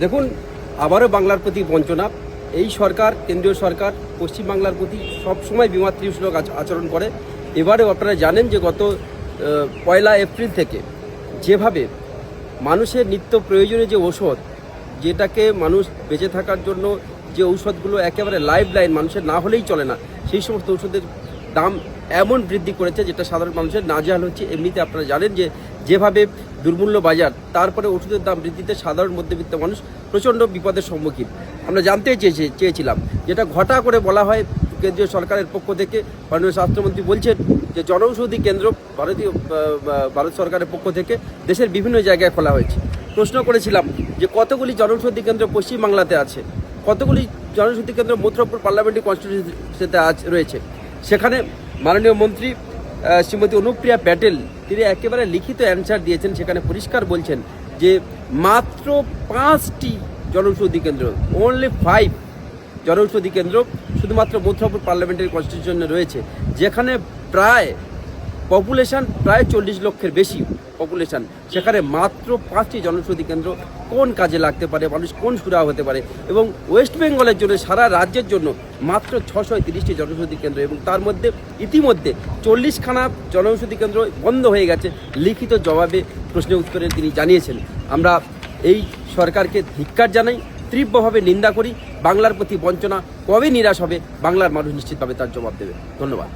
দেখুন, আবারও বাংলার প্রতি বঞ্চনা। এই সরকার, কেন্দ্রীয় সরকার, পশ্চিমবাংলার প্রতি সবসময় বিমাতৃসুলভ আচ- আচরণ করে। এবারেও আপনারা জানেন যে গত পয়লা এপ্রিল থেকে যেভাবে মানুষের নিত্য প্রয়োজনীয় যে ঔষধ, যেটাকে মানুষ বেঁচে থাকার জন্য যে ঔষধগুলো একেবারে লাইফ লাইন মানুষের না হলেই চলে না, সেই সমস্ত ঔষধের দাম এমন বৃদ্ধি করেছে যেটা সাধারণ মানুষের নাজেহাল হচ্ছে। এমনিতে আপনারা জানেন যে যেভাবে দুর্মূল্য বাজার, তারপরে ওষুধের দাম বৃদ্ধিতে সাধারণ মধ্যবিত্ত মানুষ প্রচণ্ড বিপদের সম্মুখীন। আমরা জানতে চেয়েছি, চেয়েছিলাম, যেটা ঘটা করে বলা হয় কেন্দ্রীয় সরকারের পক্ষ থেকে। মাননীয় স্বাস্থ্যমন্ত্রী বলছেন যে জনৌষধি কেন্দ্র ভারতীয় ভারত সরকারের পক্ষ থেকে দেশের বিভিন্ন জায়গায় খোলা হয়েছে। প্রশ্ন করেছিলাম যে কতগুলি জনৌষধি কেন্দ্র পশ্চিমবাংলাতে আছে? কতগুলি জনৌষধি কেন্দ্র মথুরাপুর পার্লামেন্টারি কনস্টিটিউন্সিতে আজ রয়েছে? সেখানে মাননীয় মন্ত্রী শ্রীমতী অনুপ্রিয়া প্যাটেল, তিনি একেবারে লিখিত অ্যান্সার দিয়েছেন, সেখানে পরিষ্কার বলছেন যে মাত্র পাঁচটি জনৌষধি কেন্দ্র ওনলি ফাইভ জনৌষধি কেন্দ্র শুধুমাত্র মথুরাপুর পার্লামেন্টারি কনস্টিটিউশনে রয়েছে, যেখানে প্রায় পপুলেশন প্রায় চল্লিশ লক্ষের বেশি পপুলেশান। সেখানে মাত্র পাঁচটি জনৌষধি কেন্দ্র, কোন কাজে লাগতে পারে, মানুষ কোন সুরা হতে পারে এবং ওয়েস্ট বেঙ্গলের জন্য, সারা রাজ্যের জন্য মাত্র ছশো তিরিশটি জনৌষধি কেন্দ্র এবং তার মধ্যে ইতিমধ্যে চল্লিশখানা জনৌষধি কেন্দ্র বন্ধ হয়ে গেছে। লিখিত জবাবে প্রশ্ন উত্তরে তিনি জানিয়েছেন, আমরা এই সরকারকে ধিক্কার জানাই, তীব্রভাবে নিন্দা করি, বাংলার প্রতি বঞ্চনা কবে নিরাশ হবে, বাংলার মানুষ নিশ্চিতভাবে তার জবাব দেবে। ধন্যবাদ।